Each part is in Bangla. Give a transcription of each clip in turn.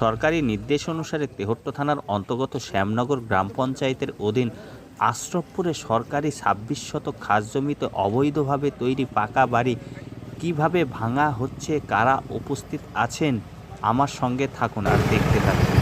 সরকারি নির্দেশ অনুসারে তেহট্ট থানার অন্তর্গত শ্যামনগর গ্রাম পঞ্চায়েতের অধীন আশ্রবপুরে সরকারি ছাব্বিশ শতক খাস জমিতে অবৈধভাবে তৈরি পাকা বাড়ি কীভাবে ভাঙা হচ্ছে, কারা উপস্থিত আছেন, আমার সঙ্গে থাকুন আর দেখতে থাকুন।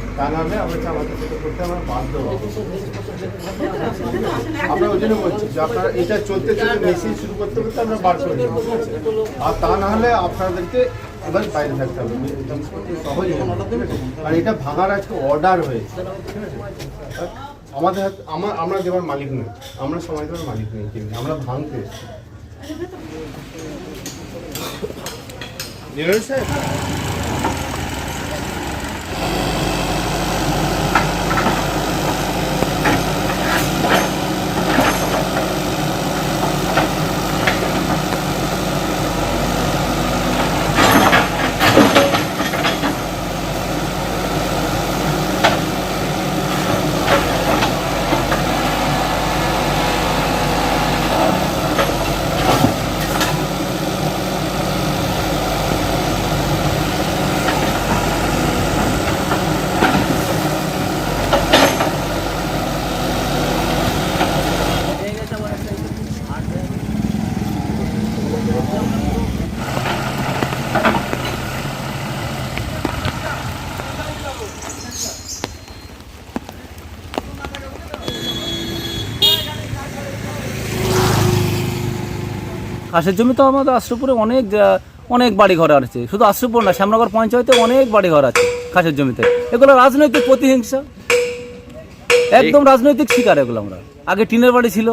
তা নাহলে আমরা আমাদের করতে আমরা আমরা ওই জন্য বলছি যে আপনারা এটা চলতে শুরু করতে করতে আমরা বার করে আর তা না হলে আপনাদেরকে এবার বাইরে থাকতে হবে। সহজ? আর এটা ভাঙার আজকে অর্ডার হয়েছে। আমাদের হাত- আমার, আমরা দেওয়ার মালিক নই। আমরা সময় দেওয়ার মালিক নেই কিন্তু। আমরা ভাঙতে ঘাসের জমি তো আমাদের আশ্রপুরে অনেক অনেক বাড়ি ঘর আছে। শুধু আশ্রপুর না শ্যামনগর পঞ্চায়েতে অনেক বাড়ি ঘর আছে ঘাসের জমিতে। এগুলো রাজনৈতিক প্রতিহিংসা। একদম রাজনৈতিক শিকার এগুলো আমরা। আগে টিনের বাড়ি ছিল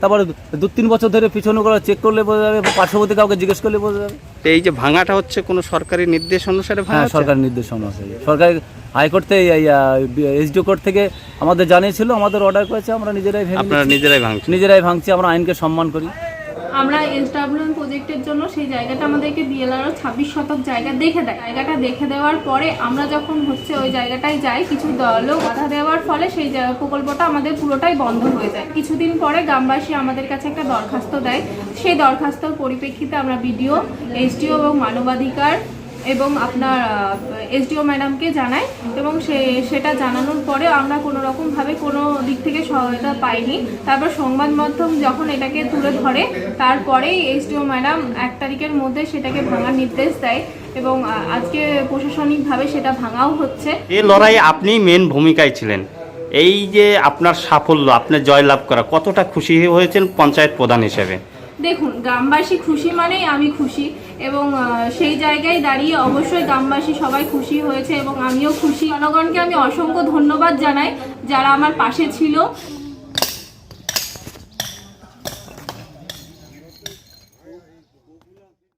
তারপরে দু তিন বছর ধরে পিছনে করে চেক করলে বোঝা যাবে বা পার্শ্ববর্তী কাউকে জিজ্ঞেস করলে বোঝা যাবে। এই যে ভাঙাটা হচ্ছে কোনো সরকারি নির্দেশ অনুসারে ভাঙা হ্যাঁ সরকারি নির্দেশ অনুযায়ী সরকারি হাইকোর্ট থেকে এসডিও কোর্ট থেকে আমাদের জানিয়েছিল আমাদের অর্ডার করেছে আমরা নিজেরাই ভেঙে আপনারা নিজেরাই ভাঙছি নিজেরাই ভাঙছি আমরা আইনকে সম্মান করি। আমরা এসডাব্লিউএম প্রজেক্টের জন্য সেই জায়গাটা আমাদেরকে ডিএলআরও ছাব্বিশ শতক জায়গা দেখে দেয়। জায়গাটা দেখে দেওয়ার পরে আমরা যখন হচ্ছে ওই জায়গাটায় যাই, কিছু লোক বাধা দেওয়ার ফলে সেই প্রকল্পটা আমাদের পুরোটাই বন্ধ হয়ে যায়। কিছুদিন পরে গ্রামবাসী আমাদের কাছে একটা দরখাস্ত দেয়। সেই দরখাস্তর পরিপ্রেক্ষিতে আমরা বিডিও, এসডিও এবং মানবাধিকার এবং আপনার এসডিও ম্যাডামকে জানাই এবং সে সেটা জানানোর পরে আমরা কোনো রকমভাবে কোনো দিক থেকে সহায়তা পাইনি। তারপর সংবাদ মাধ্যম যখন এটাকে তুলে ধরে তারপরেই এসডিও ম্যাডাম এক তারিখের মধ্যে সেটাকে ভাঙার নির্দেশ দেয় এবং আজকে প্রশাসনিকভাবে সেটা ভাঙাও হচ্ছে। এই লড়াই আপনি মেন ভূমিকায় ছিলেন। এই যে আপনার সাফল্য আপনার জয়লাভ করা কতটা খুশি হয়েছেন পঞ্চায়েত প্রধান হিসেবে? দেখুন গ্রামবাসী খুশি মানেই আমি খুশি। এবং সেই জায়গায় দাঁড়িয়ে অবশ্যই গ্রামবাসী সবাই খুশি হয়েছে এবং আমিও খুশি। জনগণকে আমি অসংখ্য ধন্যবাদ জানাই যারা আমার পাশে ছিল।